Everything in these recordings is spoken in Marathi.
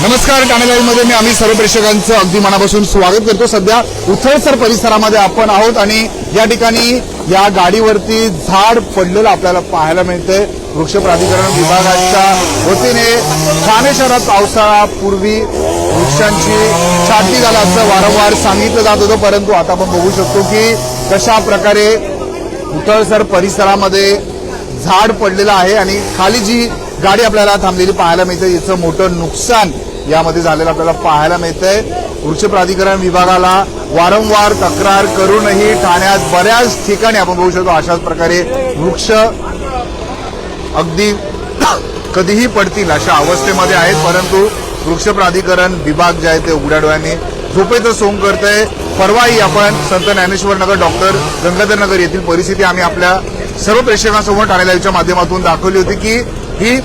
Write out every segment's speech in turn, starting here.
नमस्कार ठाणे मी आम्ही सर्व प्रेक्षकांचं अगदी मनापासून स्वागत करतो. सध्या उथळसर परिसरामध्ये आपण आहोत आणि या ठिकाणी या गाडीवरती झाड पडलेलं आपल्याला पाहायला मिळतंय. वृक्ष प्राधिकरण विभागाच्या वतीने ठाणे शहरात पावसाळापूर्वी वृक्षांची छाटणी झाला असं वारंवार सांगितलं जात होतं. परंतु आता आपण बघू शकतो की कशा प्रकारे उथळसर परिसरामध्ये झाड पडलेलं आहे आणि खाली जी गाडी आपल्याला थांबलेली पाहायला मिळते याचं मोठं नुकसान यामध्ये झालेलं आपल्याला पाहायला मिळतंय. वृक्ष प्राधिकरण विभागाला वारंवार तक्रार करूनही ठाण्यात बऱ्याच ठिकाणी आपण बघू शकतो अशाच प्रकारे वृक्ष अगदी कधीही पडतील अशा अवस्थेमध्ये आहेत. परंतु वृक्ष प्राधिकरण विभाग जे आहे ते उघड्या डोळ्यांनी झोपेचं सोंग करतंय. परवाही आपण संत ज्ञानेश्वर नगर डॉक्टर गंगाधर नगर येथील परिस्थिती आम्ही आपल्या सर्व प्रेक्षकांसमोर ठाणे लाईव्हच्या माध्यमातून दाखवली होती की ही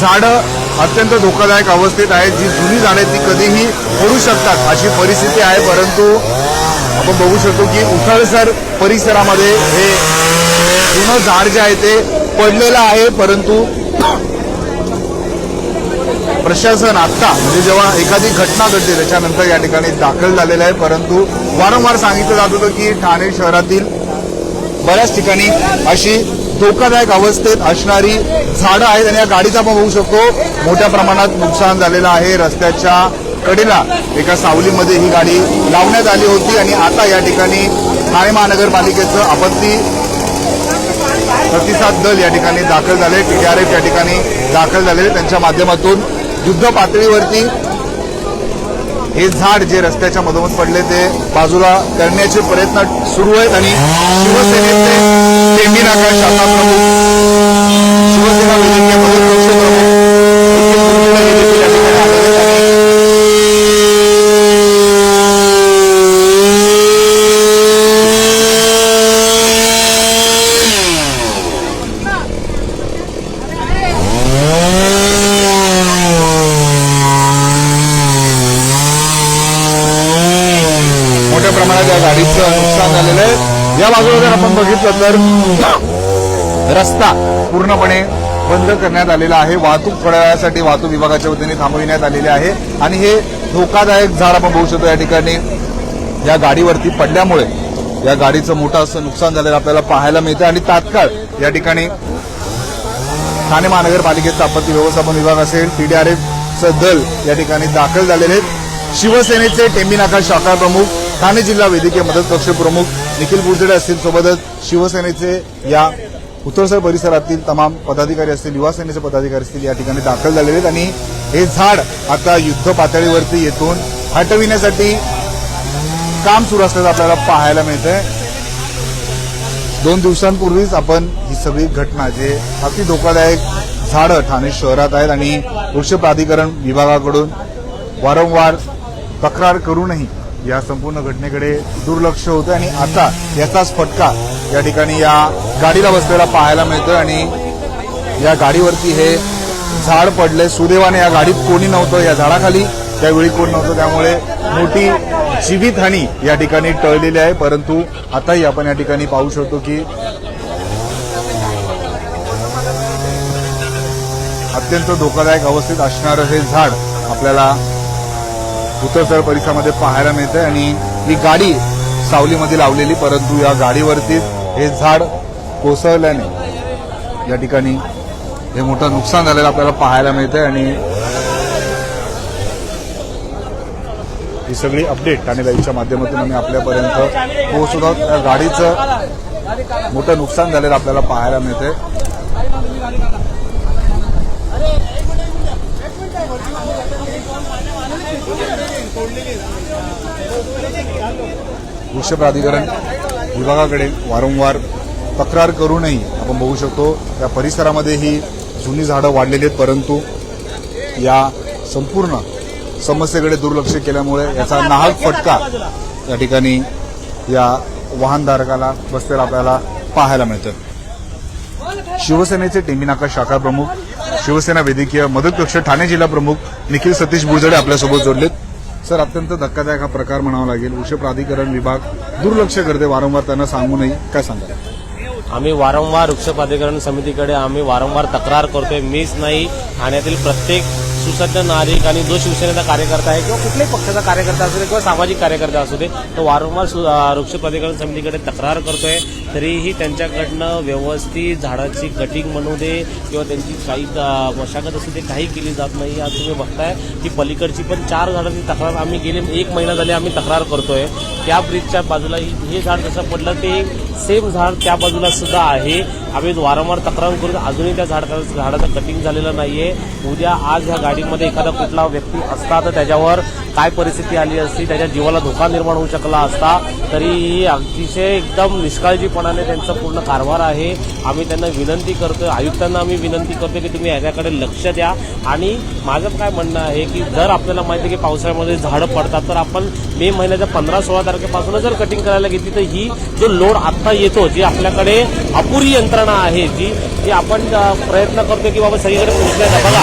झाडं अत्यंत धोकादायक अवस्थेत आहेत. जी जुनी झाडं आहेत ती कधीही पडू शकतात. अशी परिस्थिती आहे परंतु आपण बघू शकतो की उथळसर परिसरामध्ये हे जुनं झाड जे आहे ते पडलेलं आहे. परंतु प्रशासन आत्ता म्हणजे जेव्हा एखादी घटना घडते त्याच्यानंतर या ठिकाणी दाखल झालेलं आहे. परंतु वारंवार सांगितलं जात होतं की ठाणे शहरातील बऱ्याच ठिकाणी अशी धोकादायक अवस्थेत असणारी झाडं आहेत आणि या गाडीचा आपण होऊ शकतो. मोठ्या प्रमाणात नुकसान झालेलं आहे. रस्त्याच्या कडेला एका सावलीमध्ये ही गाडी लावण्यात आली होती आणि आता या ठिकाणी ठाणे महानगरपालिकेचं आपत्ती प्रतिसाद दल या ठिकाणी दाखल झाले. टीआरएफ या ठिकाणी दाखल झालेले. त्यांच्या माध्यमातून युद्ध पातळीवरती हे झाड जे रस्त्याच्या मधोमध पडले ते बाजूला करण्याचे प्रयत्न सुरू आहेत आणि शिवसेनेचे टेंबी नाका शाखा प्रमुख शिवसेना वैद्यकीय मदत कक्ष प्रमुख मोठ्या प्रमाणात या गाडीचं नुकसान झालेलं आहे. या बाजूला जर आपण बघितलं तर रस्ता पूर्णपणे बंद करण्यात आलेला आहे. वाहतूक थोड्या वेळासाठी वाहतूक विभागाच्या वतीने थांबविण्यात आलेले आहे. आणि हे धोकादायक झाड आपण बघू शकतो या ठिकाणी. या गाडीवरती पडल्यामुळे या गाडीचं मोठं असं नुकसान झालेलं आपल्याला पाहायला मिळतं आणि तात्काळ या ठिकाणी ठाणे महानगरपालिकेचा आपत्ती व्यवस्थापन विभाग असेल टीडीआरएफचं दल या ठिकाणी दाखल झालेले आहेत. शिवसेनेचे टेंबीनाका शाखा प्रमुख ठाणे जिल्हा वैद्यकीय मदत कक्ष प्रमुख निखिल बुरजडे असतील. सोबतच शिवसेनेचे या उत्तरसर परिसरातील तमाम पदाधिकारी असतील युवा सेनेचे पदाधिकारी असतील या ठिकाणी दाखल झालेले आहेत. आणि हे झाड आता युद्ध पातळीवरती येथून हटविण्यासाठी काम सुरू असल्याचं आपल्याला पाहायला मिळतंय. दोन दिवसांपूर्वीच आपण ही सगळी घटना जे अति धोकादायक झाडं ठाणे शहरात आहेत आणि वृक्ष प्राधिकरण विभागाकडून वारंवार तक्रार करूनही या संपूर्ण घटनेकडे दुर्लक्ष होतं आणि आता याचाच फटका या ठिकाणी या गाडीला बसलेला पाहायला मिळतोय आणि या गाडीवरती हे झाड पडले सुदैवाने या गाडीत कोणी नव्हतं या झाडाखाली. त्यावेळी कोण नव्हतं त्यामुळे मोठी जीवितहानी या ठिकाणी टळलेली आहे. परंतु आताही आपण या ठिकाणी पाहू शकतो की अत्यंत धोकादायक अवस्थेत असणारं हे झाड आपल्याला उत्तरसर परिसरामध्ये पाहायला मिळतंय आणि ही गाडी सावलीमध्ये लावलेली परंतु या गाडीवरती हे झाड कोसळल्याने या ठिकाणी हे मोठं नुकसान झालेलं आपल्याला पाहायला मिळतंय आणि ही सगळी अपडेट ठाणे लाईव्हच्या माध्यमातून आम्ही आपल्यापर्यंत पोहोचलो. गाडीचं मोठं नुकसान झालेलं आपल्याला पाहायला मिळतंय. वृक्ष प्राधिकरण विभागाकडे वारंवार तक्रार करूनही आपण बघू शकतो या परिसरामध्ये ही जुनी झाडं वाढलेली आहेत परंतु या संपूर्ण समस्येकडे दुर्लक्ष केल्यामुळे याचा नाहक फटका या ठिकाणी या वाहनधारकाला बसलेला आपल्याला पाहायला मिळतं. शिवसेनेचे टेंबी नाका शाखा प्रमुख शिवसेना वैद्यकीय मदत कक्ष ठाणे जिल्हा प्रमुख निखिल सतीश बुरजडे आपल्यासोबत जोडलेत. सर अत्यंत धक्कादायक हा प्रकार म्हणावा लागेल. वृक्ष प्राधिकरण विभाग दुर्लक्ष करते वारंवार त्यांना सांगूनही काय सांगा आम्ही वारंवार वृक्ष प्राधिकरण समितीकडे आम्ही वारंवार तक्रार करतोय. मीच नाही ठाण्यातील प्रत्येक सुसज्ज नागरिक आणि जो शिवसेनेचा कार्यकर्ता आहे किंवा कुठल्याही पक्षाचा कार्यकर्ता असू दे किंवा सामाजिक कार्यकर्ता असू दे तो वारंवार सु- वृक्ष प्राधिकरण समितीकडे तक्रार करतोय. तरीही त्यांच्याकडनं व्यवस्थित झाडाची कटिंग म्हणू दे किंवा त्यांची काही मशागत असू दे काही केली जात नाही. आज तुम्ही बघताय की पलीकडची पण चार झाडांची तक्रार आम्ही गेले एक महिना झाले आम्ही तक्रार करतोय. त्या ब्रिजच्या बाजूला हे झाड जसं पडलं ते सेम झाड त्या बाजूला सुद्धा आहे. आम्ही वारंवार तक्रार करून अजूनही त्या झाड झाडाचं कटिंग झालेलं नाहीये. उद्या आज ह्या गाडीमध्ये एखादा कुठला व्यक्ती असता तर त्याच्यावर काय परिस्थिती आली असती त्याच्या जीवाला धोका निर्माण होऊ शकला असता तरी अतिशय एकदम निष्काळजीपणाने त्यांचा पूर्ण कारभार आहे. आम्ही त्यांना विनंती करतोय आयुक्तांना आम्ही विनंती करतोय की तुम्ही याच्याकडे लक्ष द्या. आणि माझं काय म्हणणं आहे की जर आपल्याला माहिती आहे की पावसाळ्यामध्ये झाडं पडतात तर आपण मे महिन्याच्या पंधरा सोळा तारखेपासून जर कटिंग करायला घेतली तर ही जो लोड आत्ता येतो जी आपल्याकडे अपुरी यंत्रणा आहे जी जी आपण प्रयत्न करतो की बाबा सगळीकडे पोहोचण्याचा बघा.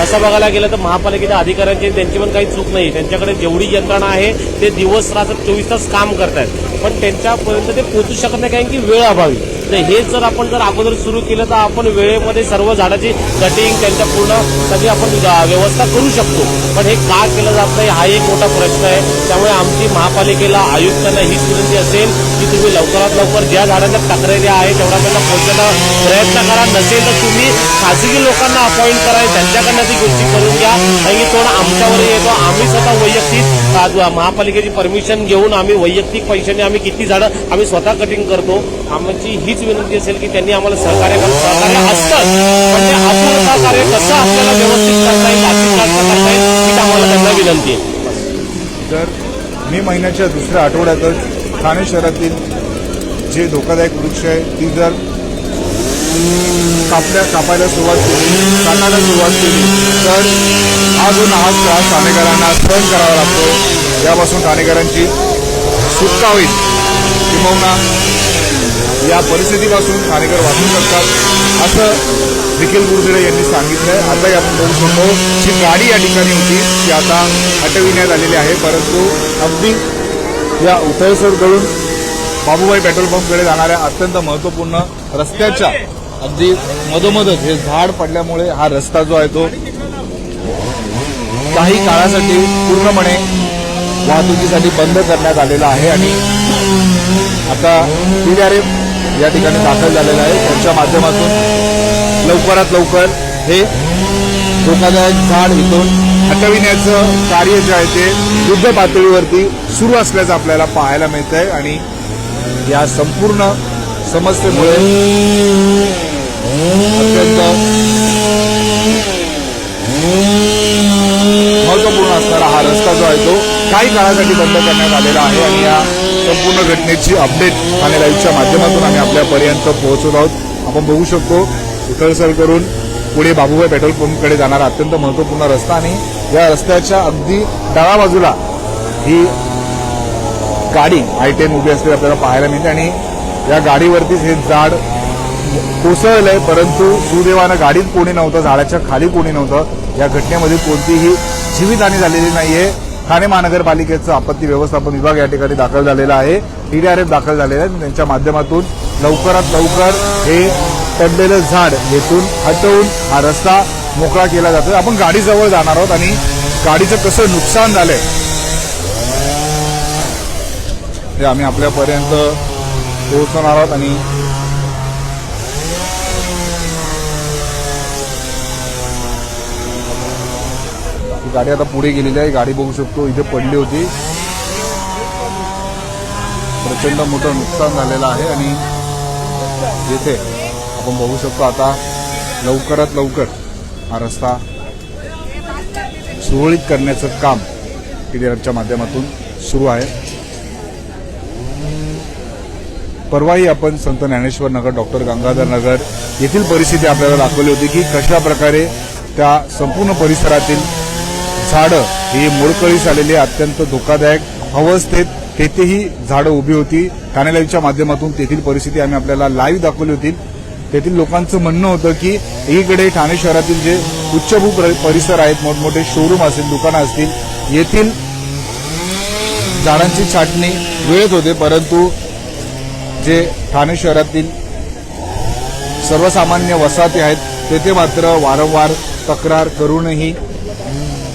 तसं बघायला गेलं तर महापालिकेच्या अधिकाऱ्यांची त्यांची पण काही चूक नाही. त्यांच्याकडे जेवढी यंत्रणा आहे ते दिवस रात्र चोवीस तास काम करतायत. पण त्यांच्यापर्यंत ते पोहोचू शकत नाही कारण की वेळ अभावी. तर हे जर आपण जर अगोदर सुरू केलं तर आपण वेळेमध्ये सर्व झाडाची कटिंग त्यांच्या पूर्ण सगळी आपण व्यवस्था करू शकतो. पण हे का केलं जात नाही हा एक मोठा प्रश्न आहे. त्यामुळे आमची महापालिकेला आयुक्तांना हीच विनंती असेल की तुम्ही लवकरात लवकर ज्या झाडांच्या तक्रारी आहे तेवढा त्यांना पोहोचण्याचा प्रयत्न करा. नसेल तर तुम्ही खासगी लोकांना अपॉइंट करा. त्यांच्याकडनं ती गोष्टी करून घ्या. आणि की आमच्यावर येतो. आम्ही स्वतः वैयक्तिक महापालिकेची परमिशन घेऊन आम्ही वैयक्तिक पैशाने आम्ही किती झाडं आम्ही स्वतः कटिंग करतो. आमची हीच विनंती असेल की त्यांनी आम्हाला सहकार्य करून सहकार्य असतं पण ते अपूर्ण सहकार्य कसं आपल्याला व्यवस्थित करता येईल जास्तीत करता येईल ही आम्हाला त्यांना विनंती आहे. तर मे महिन्याच्या दुसऱ्या आठवड्यातच ठाणे शहरातील जे धोकादायक वृक्ष आहे ती जर कापल्या कापायला सुरुवात केली काढायला सुरुवात केली तर हा जो नाहक त्रास ठाणेकरांना सहन करावा लागतो. यापासून ठाणेकरांची सुटका होईल. किंबहुना या परिस्थितीपासून ठाणेकर वाचू शकतात असं निखिल गुरजडे यांनी सांगितलंय. आता आपण बघू शकतो जी गाडी या ठिकाणी होती ती आता हटविण्यात आलेली आहे. परंतु अगदी या उथळसरकडून बाबूबाई पेट्रोल पंपकडे जाणाऱ्या अत्यंत महत्त्वपूर्ण रस्त्याच्या अगदी मधोमधच हे झाड पडल्यामुळे हा रस्ता जो आहे तो काही काळासाठी पूर्णपणे वाहतुकीसाठी बंद करण्यात आलेला आहे. आणि आता पीडीआरएफ या ठिकाणी दाखल झालेला आहे. त्यांच्या माध्यमातून लवकरात लवकर हे धोकादायक झाड इथून हटविण्याचं कार्य जे आहे ते युद्ध पातळीवरती सुरू असल्याचं आपल्याला पाहायला मिळत आहे आणि या संपूर्ण समस्येमुळे अत्यंत महत्त्वपूर्ण असणारा हा रस्ता जो आहे तो काही काळासाठी बंद करण्यात आलेला आहे. आणि या संपूर्ण घटनेची अपडेट ठाणे लाईव्हच्या माध्यमातून आम्ही आपल्यापर्यंत पोहोचत आहोत. आपण बघू शकतो उथळसर करून पुढे बाबूबाई पेट्रोल पंपकडे जाणारा अत्यंत महत्त्वपूर्ण रस्ता आणि या रस्त्याच्या अगदी डाव्या बाजूला ही गाडी आय टेन उभी असलेली आपल्याला पाहायला मिळते आणि या गाडीवरतीच हे झाड कोसळलंय परंतु सुदैवानं गाडीत कोणी नव्हतं झाडाच्या खाली कोणी नव्हतं. या घटनेमध्ये कोणतीही जीवितहानी झालेली नाहीये. ठाणे महानगरपालिकेचं आपत्ती व्यवस्थापन विभाग या ठिकाणी दाखल झालेला आहे. टीडीआरएफ दाखल झालेला आहे. त्यांच्या माध्यमातून लवकरात लवकर हे पडलेलं झाड येथून हटवून हा रस्ता मोकळा केला जातो. आपण गाडीजवळ जाणार आहोत आणि गाडीचं कसं नुकसान झालंय हे आम्ही आपल्यापर्यंत पोहोचवणार आहोत आणि ही गाडी आता पुढे गेलेली आहे. गाडी बघू शकतो. इथे पडली होती. प्रचंड मोठं नुकसान झालेलं आहे आणि येथे आपण बघू शकतो आता लवकरात लवकर हा रस्ता सुरळीत करण्याचं काम पीडीआरच्या माध्यमातून सुरू आहे. परवाही आपण संत ज्ञानेश्वर नगर डॉक्टर गंगाधर नगर येथील परिस्थिती आपल्याला दाखवली होती की कशा प्रकारे त्या संपूर्ण परिसरातील झाडं ही मोडकळीस आलेली अत्यंत धोकादायक अवस्थेत तेथेही झाडं उभी होती. ठाणे लाईव्हच्या माध्यमातून तेथील परिस्थिती आम्ही आपल्याला लाईव्ह दाखवली होती. तेथील लोकांचं म्हणणं होतं की एकीकडे ठाणे शहरातील जे उच्चभू परिसर आहेत मोठमोठे शोरूम असतील दुकानं असतील येथील झाडांची छाटणी वेळेत होते परंतु जे ठाणे शहरातील सर्वसामान्य वसाहती आहेत तेथे मात्र वारंवार तक्रार करूनही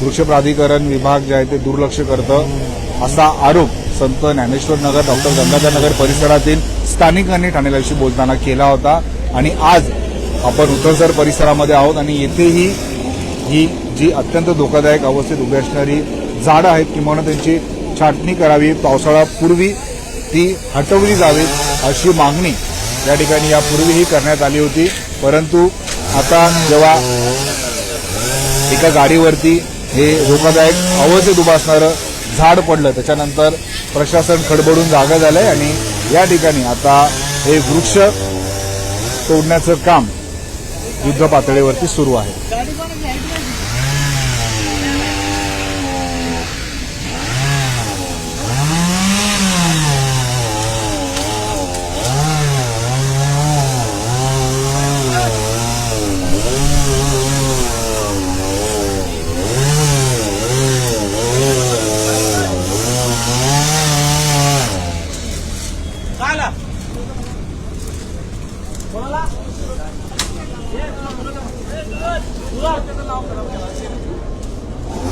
वृक्ष प्राधिकरण विभाग जे आहे ते दुर्लक्ष करतं. असा आरोप संत ज्ञानेश्वर नगर डॉक्टर गंगाधर नगर परिसरातील स्थानिकांनी ठाणेलाशी बोलताना केला होता. आणि आज आपण उतरसर परिसरामध्ये आहोत आणि येथेही ही जी अत्यंत धोकादायक अवस्थेत उभी असणारी झाडं आहेत किंवा त्यांची छाटणी करावी. पावसाळ्यापूर्वी ती हटवली जावीत अशी मागणी या ठिकाणी यापूर्वीही करण्यात आली होती. परंतु आता जेव्हा एका गाडीवरती हे धोकादायक अवस्थेत उभं असणारं झाड पडलं. त्याच्यानंतर प्रशासन खडबडून जागा झालंय आणि या ठिकाणी आता हे वृक्ष तोडण्याचं काम युद्ध पातळीवरती सुरू आहे.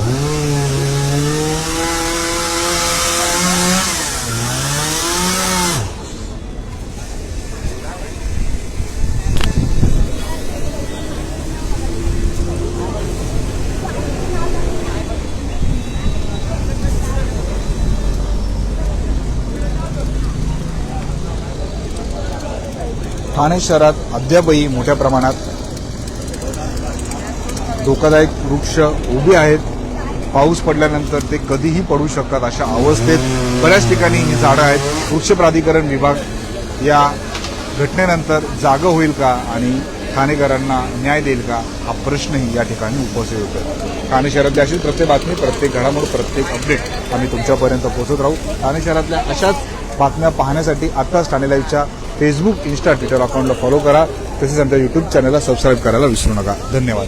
Thank you. ठाणे शहरात अद्यापही मोठ्या प्रमाणात धोकादायक वृक्ष उभे आहेत. पाऊस पडल्यानंतर ते कधीही पडू शकतात अशा अवस्थेत बऱ्याच ठिकाणी ही झाडं आहेत. वृक्ष प्राधिकरण विभाग या घटनेनंतर जागं होईल का आणि ठाणेकरांना न्याय देईल का? हा प्रश्नही या ठिकाणी उपस्थित होतो ठाणे शहरातली अशीच प्रत्येक बातमी प्रत्येक घडामोड प्रत्येक अपडेट आम्ही तुमच्यापर्यंत पोहोचत राहू. ठाणे शहरातल्या अशाच बातम्या पाहण्यासाठी आत्ताच ठाणे लाईव्हच्या फेसबुक इन्स्टा ट्विटर अकाउंटला फॉलो करा. तसेच आमच्या युट्यूब चॅनलला सबस्क्राईब करायला विसरू नका. धन्यवाद.